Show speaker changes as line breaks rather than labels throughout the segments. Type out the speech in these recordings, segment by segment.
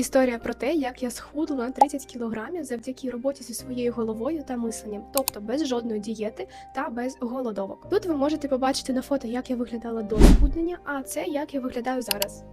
Історія про те, як я схудла на 30 кілограмів завдяки роботі зі своєю головою та мисленням, тобто без жодної дієти та без голодовок. Тут ви можете побачити на фото, як я виглядала до схуднення, а це як я виглядаю зараз.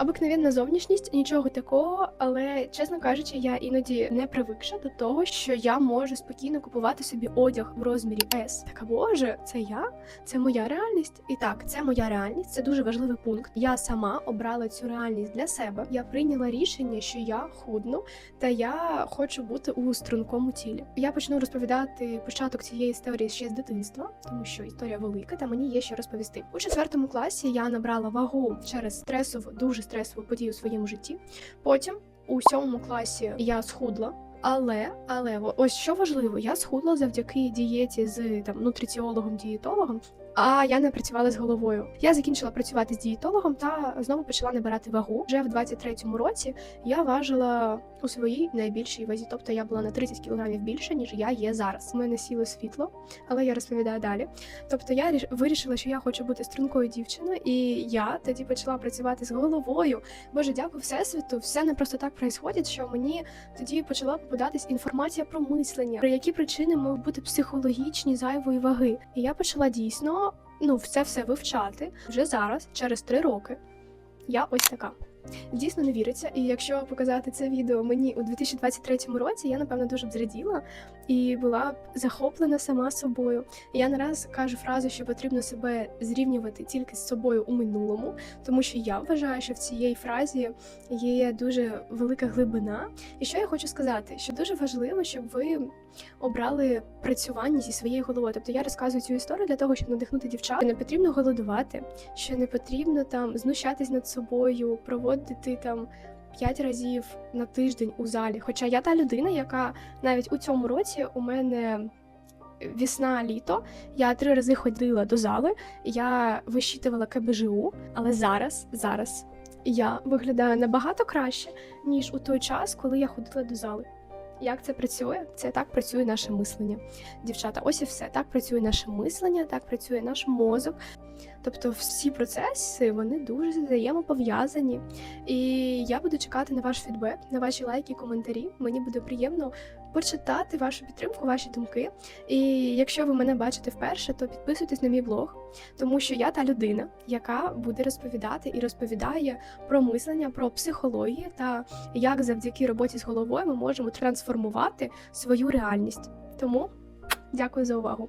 Обикновенна зовнішність, нічого такого, але чесно кажучи, я іноді не привикша до того, що я можу спокійно купувати собі одяг в розмірі S. Так, а боже, це я? Це моя реальність. І так, це моя реальність. Це дуже важливий пункт. Я сама обрала цю реальність для себе. Я прийняла рішення, що я худну, та я хочу бути у стрункому тілі. Я почну розповідати початок цієї історії ще з дитинства, тому що історія велика, та мені є що розповісти. У четвертому класі я набрала вагу через стресову, дуже стресову подію у своєму житті. Потім у сьомому класі я схудла. Але, але ось що важливо, я схудла завдяки дієті з там нутриціологом, дієтологом. А я не працювала з головою. Я закінчила працювати з дієтологом та знову почала набирати вагу. Вже в 23-му році я важила у своїй найбільшій вазі, тобто я була на 30 кілограмів більше, ніж я є зараз. У мене сіло світло, але я розповідаю далі. Тобто я ріш- вирішила, що я хочу бути стрункою дівчиною, і я тоді почала працювати з головою. Боже, дякую всесвіту. Все не просто так происходить, що мені тоді почала попадатись інформація про мислення, про які причини можуть бути психологічні зайвої ваги. І я почала дійсно ну це все вивчати вже зараз, через три роки. Я ось така. Дійсно не віриться, і якщо показати це відео мені у 2023 році, я напевно дуже б зраділа і була б захоплена сама собою. Я не раз кажу фразу, що потрібно себе зрівнювати тільки з собою у минулому, тому що я вважаю, що в цієї фразі є дуже велика глибина. І що я хочу сказати, що дуже важливо, щоб ви обрали працювання зі своєю головою. Тобто я розказую цю історію для того, щоб надихнути дівчат. Не потрібно голодувати, що не потрібно там знущатись над собою, проводити там. П'ять разів на тиждень у залі. Хоча я та людина, яка навіть у цьому році у мене весна літо. Я три рази ходила до зали, я вищитувала КБЖУ, але зараз, зараз я виглядаю набагато краще, ніж у той час, коли я ходила до зали. Як це працює? Це так працює наше мислення. Дівчата, ось і все. Так працює наше мислення, так працює наш мозок. Тобто всі процеси вони дуже взаємопов'язані. І я буду чекати на ваш фідбек, на ваші лайки, коментарі. Мені буде приємно почитати вашу підтримку, ваші думки. І якщо ви мене бачите вперше, то підписуйтесь на мій блог, тому що я та людина, яка буде розповідати і розповідає про мислення, про психологію та як завдяки роботі з головою ми можемо трансформувати свою реальність. Тому дякую за увагу.